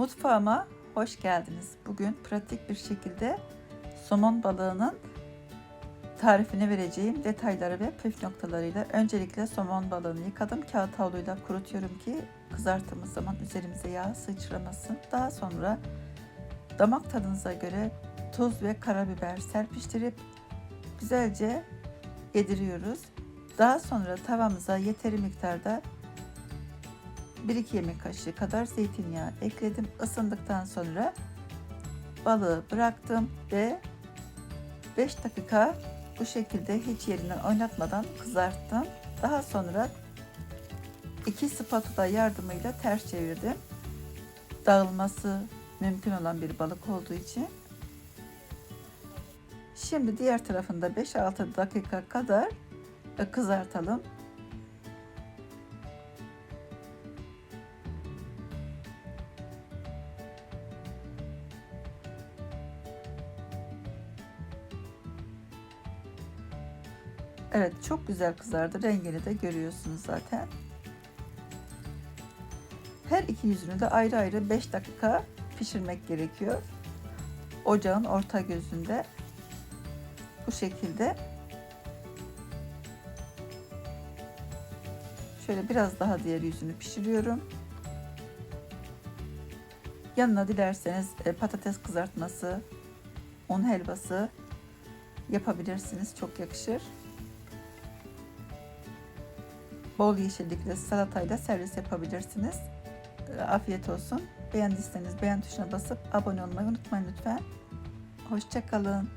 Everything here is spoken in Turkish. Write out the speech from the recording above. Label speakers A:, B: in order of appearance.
A: Mutfağıma hoş geldiniz. Bugün pratik bir şekilde somon balığının tarifini vereceğim detayları ve püf noktalarıyla. Öncelikle somon balığını yıkadım. Kağıt havluyla kurutuyorum ki kızarttığımız zaman üzerimize yağ sıçramasın. Daha sonra damak tadınıza göre tuz ve karabiber serpiştirip güzelce yediriyoruz. Daha sonra tavamıza yeteri miktarda 1-2 yemek kaşığı kadar zeytinyağı ekledim. Isındıktan sonra balığı bıraktım ve 5 dakika bu şekilde hiç yerinden oynatmadan kızarttım. Daha sonra iki spatula yardımıyla ters çevirdim. Dağılması mümkün olan bir balık olduğu için. Şimdi diğer tarafında 5-6 dakika kadar kızartalım. Evet çok güzel kızardı. Rengini de görüyorsunuz zaten. Her iki yüzünü de ayrı ayrı 5 dakika pişirmek gerekiyor. Ocağın orta gözünde bu şekilde şöyle biraz daha diğer yüzünü pişiriyorum. Yanına dilerseniz e, patates kızartması, un helvası yapabilirsiniz. Çok yakışır. Bol yeşillikle salatayla servis yapabilirsiniz. E, Afiyet olsun. Beğendiyseniz beğen tuşuna basıp abone olmayı unutmayın lütfen. Hoşçakalın.